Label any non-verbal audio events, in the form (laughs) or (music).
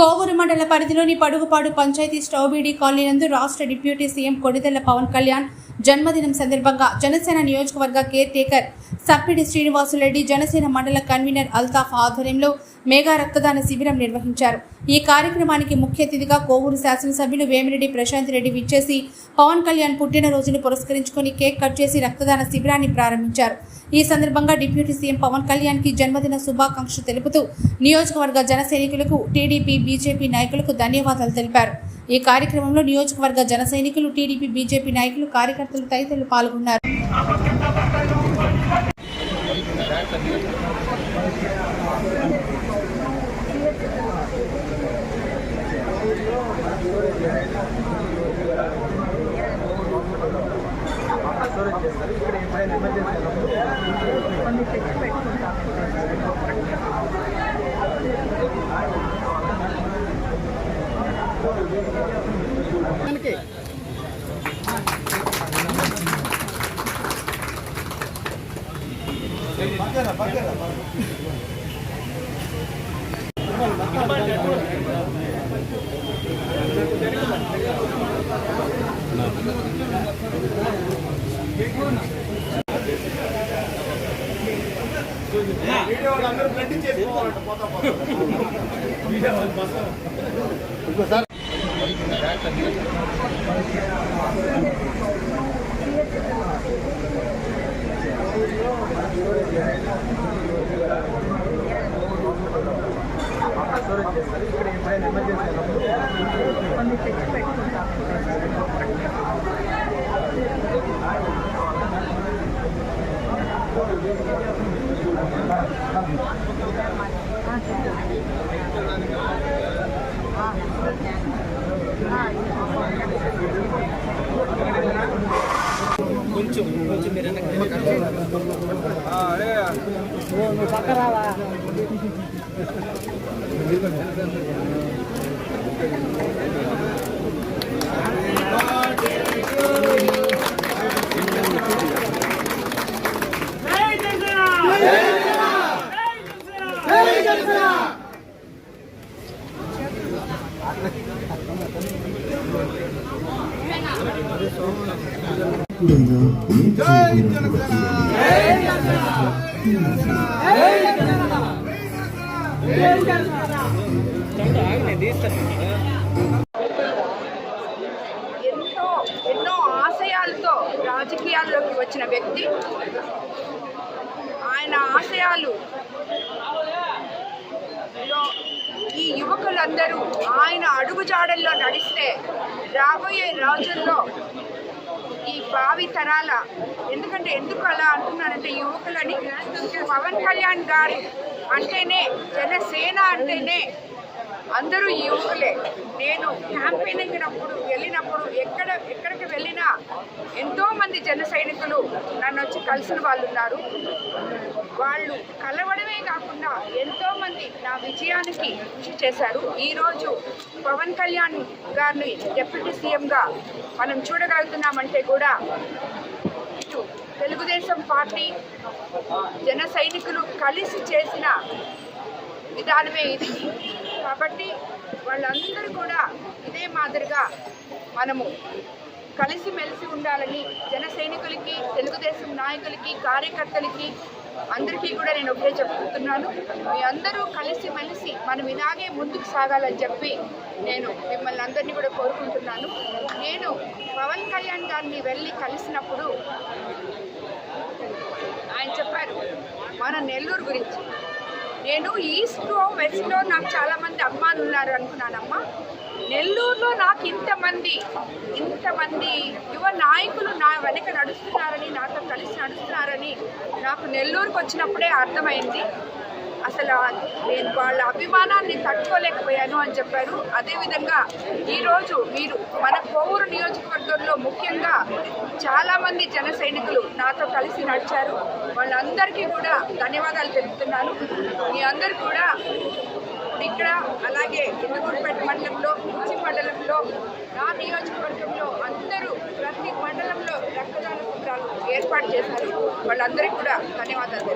కోవూరు మండల పరిధిలోని పడుగుపాడు పంచాయతీ స్టౌబీడీ కాలనీ నందు రాష్ట్ర డిప్యూటీ సీఎం కొడిదెల పవన్ కళ్యాణ్ జన్మదినం సందర్భంగా జనసేన నియోజకవర్గ కేర్ టేకర్ సప్పిడి శ్రీనివాసులరెడ్డి జనసేన మండల కన్వీనర్ అల్తాఫ్ ఆధ్వర్యంలో మేఘా రక్తదాన శిబిరం నిర్వహించారు. ఈ కార్యక్రమానికి ముఖ్య అతిథిగా కోవూరు శాసనసభ్యులు వేమిరెడ్డి ప్రశాంత్ రెడ్డి విచ్చేసి పవన్ కళ్యాణ్ పుట్టినరోజును పురస్కరించుకొని కేక్ కట్ చేసి రక్తదాన శిబిరాన్ని ప్రారంభించారు. ఈ సందర్భంగా డిప్యూటీ సీఎం పవన్ కళ్యాణ్కి జన్మదిన శుభాకాంక్షలు తెలుపుతూ నియోజకవర్గ జన సైనికులకు టీడీపీ బీజేపీ నాయకులకు ధన్యవాదాలు తెలిపారు. ఈ కార్యక్రమంలో నియోజకవర్గ జన సైనికులు టీడీపీ బీజేపీ నాయకులు కార్యకర్తలు తదితరులు పాల్గొన్నారు. స్టోరేజ్ చేస్తారు. ఇక్కడ ఎప్పుడైనా ఎమర్జెన్సీ కొన్ని చెట్లు పెట్టుకుంటారు పక్కన పక్కన ఇంకోసారి ఇక్కడ ఎప్పుడైనా ఎమర్జెన్సీ కొన్ని చెక్ కొంచెం కొంచెం మీరు పక్కరావా? (laughs) (laughs) ఎంతో ఎన్నో ఆశయాలతో రాజకీయాల్లోకి వచ్చిన వ్యక్తి. ఆయన ఆశయాలు లో ఈ యువకులందరూ ఆయన అడుగుజాడల్లో నడిస్తే రాబోయే రోజుల్లో ఈ భావి తరాల ఎందుకంటే ఎందుకు అలా అంటున్నానంటే యువకులని పవన్ కళ్యాణ్ గారు అంటేనే జనసేన అంటేనే అందరూ యువకులే నేను క్యాంపెయినింగ్ వెళ్ళినప్పుడు ఎక్కడ ఎక్కడికి వెళ్ళినా ఎంతో మంది జన సైనికులు నన్ను వచ్చి కలిసిన వాళ్ళు ఉన్నారు. వాళ్ళు కలవడమే కాకుండా ఎంతో మంది నా విజయానికి కృషి చేశారు. ఈరోజు పవన్ కళ్యాణ్ గారిని డిప్యూటీ సీఎంగా మనం చూడగలుగుతున్నామంటే కూడా ఇటు తెలుగుదేశం పార్టీ జన సైనికులు కలిసి చేసిన విధానమే ఇది. కాబట్టి వాళ్ళందరూ కూడా ఇదే మాదిరిగా మనము కలిసిమెలిసి ఉండాలని జన సైనికులకి తెలుగుదేశం నాయకులకి కార్యకర్తలకి అందరికీ కూడా నేను ఒకటే చెప్పుకుంటున్నాను. మీ అందరూ కలిసిమెలిసి మనం ఇలాగే ముందుకు సాగాలని చెప్పి నేను మిమ్మల్ని అందరినీ కూడా కోరుకుంటున్నాను. నేను పవన్ కళ్యాణ్ గారిని వెళ్ళి కలిసినప్పుడు ఆయన చెప్పారు మన నెల్లూరు గురించి. నేను ఈస్ట్లో వెస్ట్లో నాకు చాలామంది అమ్మాలు ఉన్నారు అనుకున్నానమ్మా. నెల్లూరులో నాకు ఇంతమంది ఇంతమంది యువ నాయకులు నా వెనక నడుస్తున్నారని నాతో కలిసి నడుస్తున్నారని నాకు నెల్లూరుకు వచ్చినప్పుడే అర్థమైంది. అసలు నేను వాళ్ళ అభిమానాన్ని తట్టుకోలేకపోయాను అని చెప్పారు. అదేవిధంగా ఈరోజు మీరు మన కోవూరు నియోజకవర్గంలో ముఖ్యంగా చాలామంది జన సైనికులు నాతో కలిసి నడిచారు. వాళ్ళందరికీ కూడా ధన్యవాదాలు తెలుపుతున్నాను. మీ అందరు కూడా ఇక్కడ అలాగే ఇందుకూరుపేట మండలంలో ఉచ్చి మండలంలో నా నియోజకవర్గంలో అందరూ ప్రతి మండలంలో రక్తదాన శిబిరాలు ఏర్పాటు చేశారు. వాళ్ళందరికీ కూడా ధన్యవాదాలు